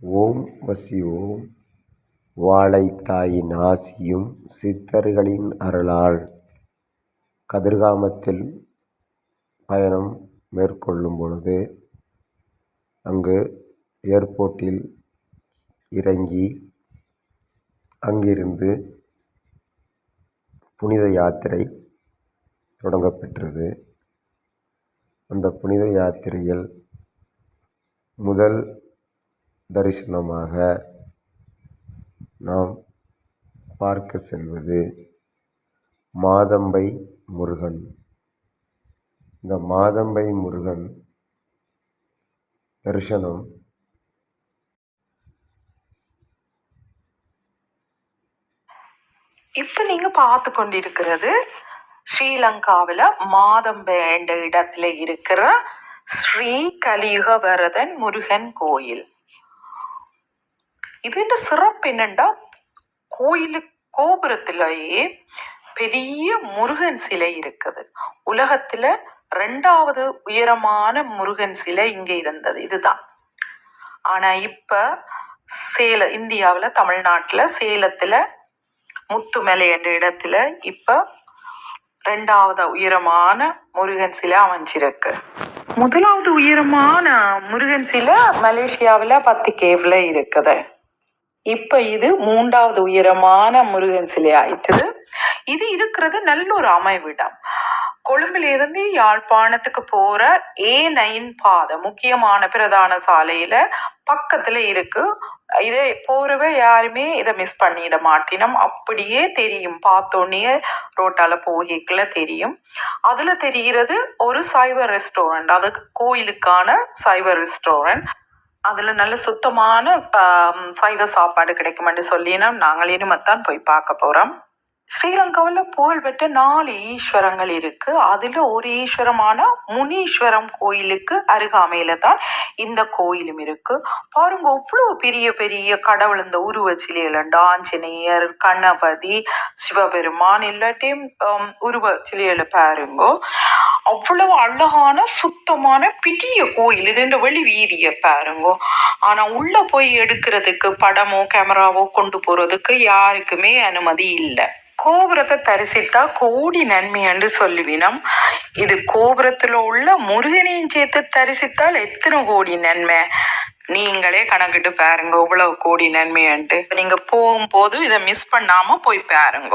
ஓம் வசி ஓம். வாழைத்தாயின் ஆசியும் சித்தர்களின் அருளால் கதிர்காமத்தில் பயணம் மேற்கொள்ளும் பொழுது அங்கு ஏர்போர்ட்டில் இறங்கி அங்கிருந்து புனித யாத்திரை தொடங்கப்பெற்றது. அந்த புனித யாத்திரையில் முதல் தரிசனமாக நாம் பார்க்க செல்வது மாதம்பை முருகன். இந்த மாதம்பை முருகன் தரிசனம் இப்போ நீங்கள் பார்த்து கொண்டிருக்கிறது ஸ்ரீலங்காவில் மாதம்பை என்ற இடத்துல இருக்கிற ஸ்ரீ கலியுக வரதன் முருகன் கோயில். இதுன்ற சிறப்பு என்னண்டா கோயில் கோபுரத்திலேயே பெரிய முருகன் சிலை இருக்குது உலகத்துல ரெண்டாவது உயரமான முருகன் சிலை இங்க இருந்தது இதுதான் ஆனா இப்ப சேல இந்தியாவில் தமிழ்நாட்டில் சேலத்தில் முத்துமலை என்ற இடத்துல இப்போ ரெண்டாவது உயரமான முருகன் சிலை அமைஞ்சிருக்கு முதலாவது உயரமான முருகன் சிலை மலேசியாவில் பத்து கேவ்ல இருக்குது இப்ப இது மூன்றாவது உயரமான முருகன் சிலை ஆயிட்டது. இது இருக்கிறது நல்ல ஒரு அமைவிடம். கொழும்புல இருந்து யாழ்ப்பாணத்துக்கு போற ஏ நைன் பாதை முக்கியமான பிரதான சாலையில பக்கத்துல இருக்கு. இதை போறவ யாருமே இதை மிஸ் பண்ணிட மாட்டினோம். அப்படியே தெரியும். பார்த்தோன்னே ரோட்டால போகிக்கல தெரியும். அதுல தெரிகிறது ஒரு சைபர் ரெஸ்டாரண்ட் அது கோயிலுக்கான சைபர் ரெஸ்டாரண்ட் அதில் நல்ல சுத்தமான சைவ சாப்பாடு கிடைக்குமென்று சொல்லினா நாங்கள் இனிமத்தான் போய் பார்க்க போகிறோம் ஸ்ரீலங்காவில் புகழ்பெற்ற நாலு ஈஸ்வரங்கள் இருக்கு. அதில் ஒரு ஈஸ்வரமான முனீஸ்வரம் கோயிலுக்கு அருகாமையில தான் இந்த கோயிலும் இருக்கு. பாருங்க அவ்வளோ பெரிய பெரிய கடவுள் இந்த உருவ சிலைகள் ஆஞ்சநேயர் கணபதி சிவபெருமான் எல்லாத்தையும் உருவச்சிலையில உருவ சிலைகளை பாருங்க. அவ்வளவு அழகான சுத்தமான பெரிய கோயில். இதுன்ற வெளி வீதியை பாருங்க. ஆனா உள்ள போய் எடுக்கிறதுக்கு படமோ கேமராவோ கொண்டு போறதுக்கு யாருக்குமே அனுமதி இல்லை. கோபுரத்தை தரிசித்தா கோடி நன்மை என்று சொல்லுவினம். இது கோபுரத்துல உள்ள முருகனையும் சேர்த்து தரிசித்தால் எத்தனை கோடி நன்மை? நீங்களே கணக்கிட்டு பாருங்க இவ்வளவு கோடி நன்மைன்ட்டு. நீங்க போகும்போது இதை மிஸ் பண்ணாம போய் பாருங்க.